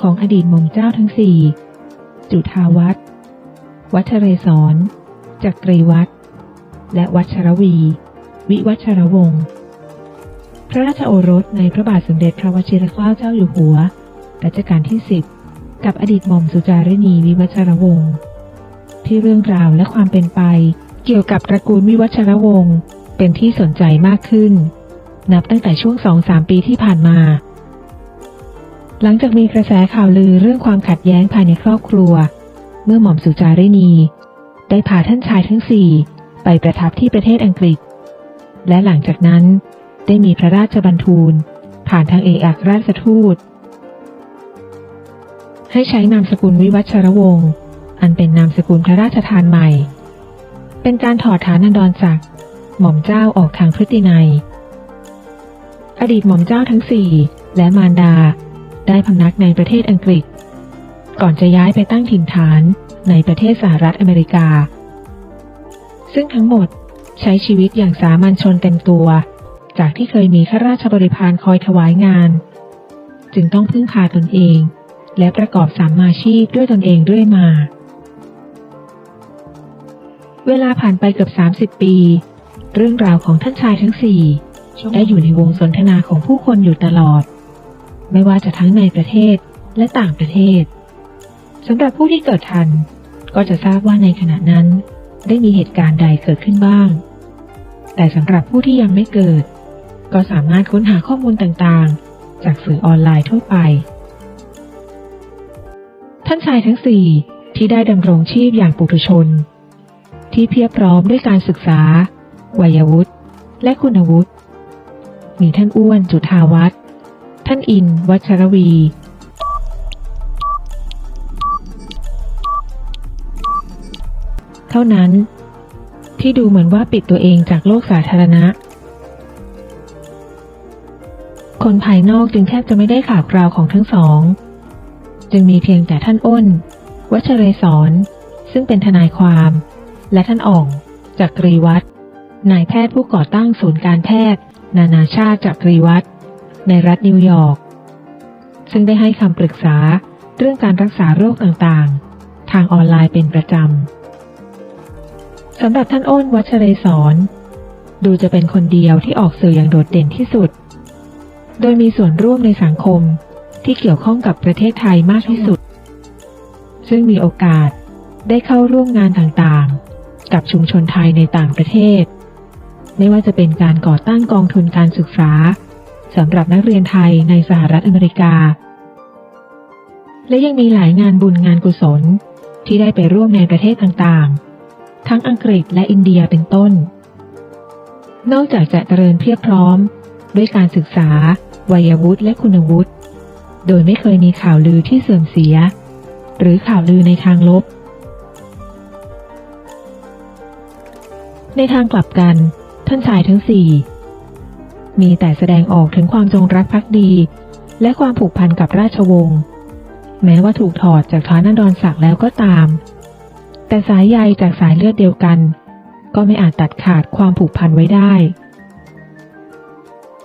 ของอดีตหม่อมเจ้าทั้งสี่ จุฑาวัฒน์วัชเรศรจักรีวัฒน์และวัชรวี วิวัชรวงศ์พระราชโอรสในพระบาทสมเด็จพระวชิรเกล้าเจ้าอยู่หัวรัชกาลที่สิบกับอดีตหม่อมสุจารินีวิวัชรวงศ์ที่เรื่องราวและความเป็นไป เกี่ยวกับตระกูลวิวัชรวงศ์เป็นที่สนใจมากขึ้น นับตั้งแต่ช่วงสองสามปีที่ผ่านมา หลังจากมีกระแสข่าวลือเรื่องความขัดแย้งภายในครอบครัว เมื่อหม่อมสุจารินี ได้พาท่านชายทั้งสี่ไปประทับที่ประเทศอังกฤษ และหลังจากนั้นได้มีพระราชบัญทูล ผ่านทางเอกอัครราชทูต ให้ใช้นามสกุลวิวัชรวงศ์อันเป็นนามสกุลพระราชทานใหม่ เป็นการถอดฐานันดรศักดิ์หม่อมเจ้าออกทางพฤตินัย อดีตหม่อมเจ้าทั้งสี่และมารดา ได้พำนักในประเทศอังกฤษ ก่อนจะย้ายไปตั้งถิ่นฐานในประเทศสหรัฐอเมริกา ซึ่งทั้งหมดใช้ชีวิตอย่างสามัญชนเต็มตัว จากที่เคยมีข้าราชบริพารคอยถวายงาน จึงต้องพึ่งพาตนเอง และประกอบสามมาชีพด้วยตนเองด้วยมา เวลาผ่านไปเกือบ 30 ปี เรื่องราวของท่านชายทั้งสี่ได้อยู่ในวงสนทนาของผู้คนอยู่ตลอด ไม่ว่าจะทั้งในประเทศและต่างประเทศสำหรับผู้ที่เกิดทัน ก็จะทราบว่าในขณะนั้น ได้มีเหตุการณ์ใดเกิดขึ้นบ้าง แต่สำหรับผู้ที่ยังไม่เกิด ก็สามารถค้นหาข้อมูลต่างๆ จากสื่อออนไลน์ทั่วไป ท่านชายทั้งสี่ที่ได้ดำรงชีพอย่างปุถุชน ที่เพียบพร้อมด้วยการศึกษาวัยวุฒิและคุณวุฒิมีท่านอ้วนจุฑาวัฒน์ ท่านอิน วัชรวี เท่านั้น ที่ดูเหมือนว่าปิดตัวเองจากโลกสาธารณะ คนภายนอกจึงแทบจะไม่ได้ข่าวคราวของทั้งสอง จึงมีเพียงแต่ท่านอ้น วัชเรศรซึ่งเป็นทนายความ และท่านอ่องจากกรีวัฒน์นายแพทย์ผู้ก่อตั้งศูนย์การแพทย์ นานาชาติจากกรีวัฒน์ ในรัฐนิวยอร์ก ซึ่งได้ให้คำปรึกษาเรื่องการรักษาโรคต่างๆ ทางออนไลน์เป็นประจำ สำหรับท่านอ้นวัชเรศรดูจะเป็นคนเดียวที่ออกสื่ออย่างโดดเด่นที่สุด โดยมีส่วนร่วมในสังคมที่เกี่ยวข้องกับประเทศไทยมากที่สุด ซึ่งมีโอกาสได้เข้าร่วมงานต่างๆ กับชุมชนไทยในต่างประเทศ ไม่ว่าจะเป็นการก่อตั้งกองทุนการศึกษา สำหรับนักเรียนไทยในสหรัฐอเมริกา และยังมีหลายงานบุญงานกุศลที่ได้ไปร่วมในประเทศต่างๆ ทั้งอังกฤษและอินเดียเป็นต้น นอกจากจะเจริญเพียบพร้อม ด้วยการศึกษา วัยวุฒิและคุณวุฒิ โดยไม่เคยมีข่าวลือที่เสื่อมเสีย หรือข่าวลือในทางลบ ในทางกลับกัน ท่านชายทั้งสี่ มีแต่แสดงออกถึงความจงรักภักดี และความผูกพันกับราชวงศ์แม้ว่าถูกถอดจากฐานันดรศักดิ์แล้วก็ตาม แต่สายใยจากสายเลือดเดียวกัน ก็ไม่อาจตัดขาดความผูกพันไว้ได้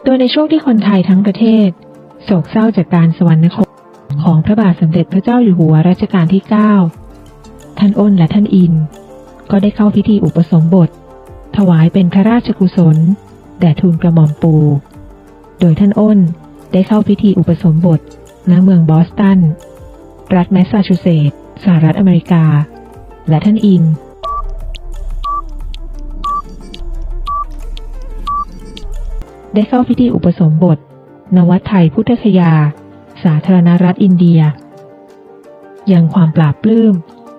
โดยในช่วงที่คนไทยทั้งประเทศ โศกเศร้าจากการสวรรคตของพระบาทสมเด็จพระเจ้าอยู่หัวรัชกาลที่ 9 ท่านอ้นและท่านอิน ก็ได้เข้าพิธีอุปสมบท ถวายเป็นพระราชกุศล แด่ทูลกระหม่อมปู โดยท่านอ้นได้เข้าพิธีอุปสมบทณเมืองบอสตัน รัฐแมสซาชูเซตส์สหรัฐอเมริกา และท่านอิน ได้เข้าพิธีอุปสมบทณวัดไทยพุทธคยา สาธารณรัฐอินเดีย ยังความปราบปลื้ม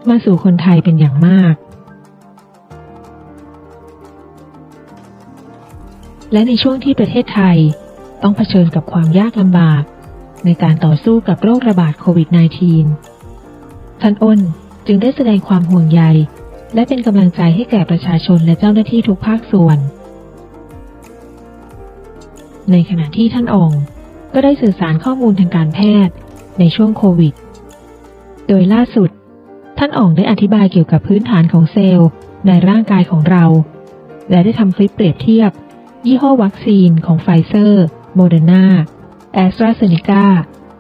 มาสู่คนไทยเป็นอย่างมาก และในช่วงที่ประเทศไทย ต้องเผชิญกับความยากลำบาก ในการต่อสู้กับโรคระบาดโควิด -19 ท่านอ้นจึงได้แสดงความห่วงใย และเป็นกำลังใจให้แก่ประชาชนและเจ้าหน้าที่ทุกภาคส่วน ในขณะที่ท่านองค์ก็ได้สื่อสารข้อมูลทางการแพทย์ในช่วงโควิด โดยล่าสุด ท่านอ่องได้อธิบายเกี่ยวกับพื้นฐานของเซลล์ในร่างกายของเรา และได้ทำคลิปเปรียบเทียบ ยี่ห้อวัคซีนของไฟเซอร์ โมเดอร์นาแอสตราเซเนกา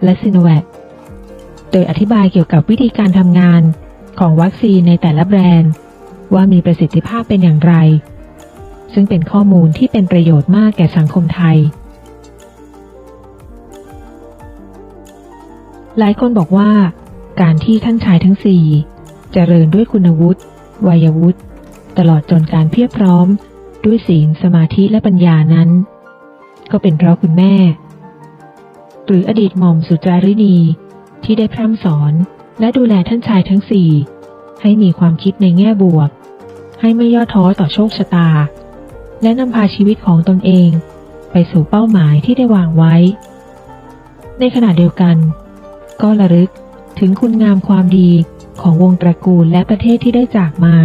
และซิโนแวคโดยอธิบายเกี่ยวกับวิธีการทำงานของวัคซีนในแต่ละแบรนด์ ว่ามีประสิทธิภาพเป็นอย่างไร ซึ่งเป็นข้อมูลที่เป็นประโยชน์มากแก่สังคมไทย หลายคนบอกว่า การที่ท่านชายทั้งสี่เจริญด้วยคุณวุฒิวัยวุฒิ ตลอดจนการเพียบพร้อม ด้วยศีลสมาธิและปัญญานั้น ก็เป็นเพราะคุณแม่ หรืออดีตหม่อมสุจารินีที่ได้พร่ำสอนและดูแลท่านชายทั้งสี่ ให้มีความคิดในแง่บวก ให้ไม่ย่อท้อต่อโชคชะตา และนำพาชีวิตของตนเอง ไปสู่เป้าหมายที่ได้วางไว้ ในขณะเดียวกัน ก็ระลึกถึงคุณงามความดีของวงตระกูลและประเทศที่ได้จากมา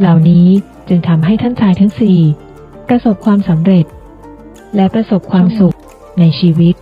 เหล่านี้ จึงทำให้ท่านชายทั้งสี่ประสบความสำเร็จ และประสบความสุขในชีวิต